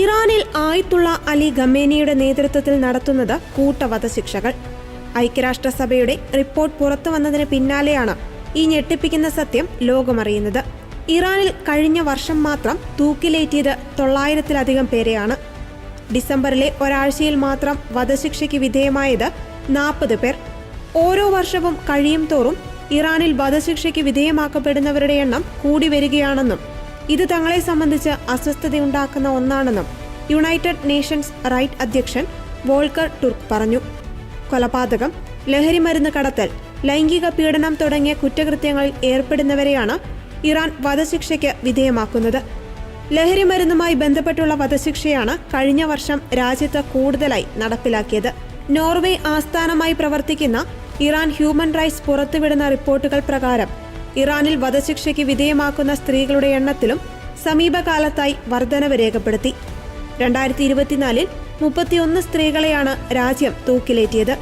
ഇറാനിൽ ആയിത്തുള്ള അലി ഗമേനിയുടെ നേതൃത്വത്തിൽ നടത്തുന്നത് കൂട്ടവധശിക്ഷകൾ. ഐക്യരാഷ്ട്രസഭയുടെ റിപ്പോർട്ട് പുറത്തു വന്നതിന് പിന്നാലെയാണ് ഈ ഞെട്ടിപ്പിക്കുന്ന സത്യം ലോകമറിയുന്നത്. ഇറാനിൽ കഴിഞ്ഞ വർഷം മാത്രം തൂക്കിലേറ്റിയത് തൊള്ളായിരത്തിലധികം പേരെയാണ്. ഡിസംബറിലെ ഒരാഴ്ചയിൽ മാത്രം വധശിക്ഷയ്ക്ക് വിധേയമായത് നാൽപ്പത് പേർ. ഓരോ വർഷവും കഴിയും തോറും ഇറാനിൽ വധശിക്ഷയ്ക്ക് വിധേയമാക്കപ്പെടുന്നവരുടെ എണ്ണം കൂടി വരികയാണെന്നും ഇത് തങ്ങളെ സംബന്ധിച്ച് അസ്വസ്ഥതയുണ്ടാക്കുന്ന ഒന്നാണെന്നും യുണൈറ്റഡ് നേഷൻസ് റൈറ്റ് അധ്യക്ഷൻ വോൾക്കർ ടുർക്ക് പറഞ്ഞു. കൊലപാതകം ലഹരിമരുന്ന് കടത്തൽ ലൈംഗിക പീഡനം തുടങ്ങിയ കുറ്റകൃത്യങ്ങളിൽ ഏർപ്പെടുന്നവരെയാണ് ഇറാൻ വധശിക്ഷയ്ക്ക് വിധേയമാക്കുന്നത്. ലഹരിമരുന്നുമായി ബന്ധപ്പെട്ടുള്ള വധശിക്ഷയാണ് കഴിഞ്ഞ വർഷം രാജ്യത്ത് കൂടുതലായി നടപ്പിലാക്കിയത്. നോർവേ ആസ്ഥാനമായി പ്രവർത്തിക്കുന്ന ഇറാൻ ഹ്യൂമൻ റൈറ്റ്സ് പുറത്തുവിടുന്ന റിപ്പോർട്ടുകൾ പ്രകാരം ഇറാനിൽ വധശിക്ഷയ്ക്ക് വിധേയമാക്കുന്ന സ്ത്രീകളുടെ എണ്ണത്തിലും സമീപകാലത്തായി വർധനവ് രേഖപ്പെടുത്തി. രണ്ടായിരത്തി ഇരുപത്തിനാലിൽ മുപ്പത്തിയൊന്ന് സ്ത്രീകളെയാണ് രാജ്യം തൂക്കിലേറ്റിയത്.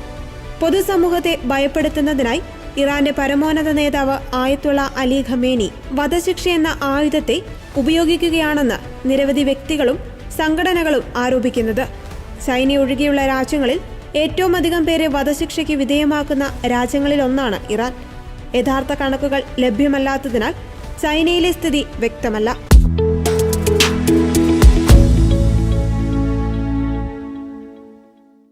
പൊതുസമൂഹത്തെ ഭയപ്പെടുത്തുന്നതിനായി ഇറാന്റെ പരമോന്നത നേതാവ് ആയത്തുള്ള അലി ഖമേനി വധശിക്ഷ എന്ന ആയുധത്തെ ഉപയോഗിക്കുകയാണെന്ന് നിരവധി വ്യക്തികളും സംഘടനകളും ആരോപിക്കുന്നത്. ചൈന ഒഴികെയുള്ള രാജ്യങ്ങളിൽ ഏറ്റവും അധികം പേരെ വധശിക്ഷയ്ക്ക് വിധേയമാക്കുന്ന രാജ്യങ്ങളിലൊന്നാണ് ഇറാൻ. യഥാർത്ഥ കണക്കുകൾ ലഭ്യമല്ലാത്തതിനാൽ ചൈനയിലെ സ്ഥിതി വ്യക്തമല്ല.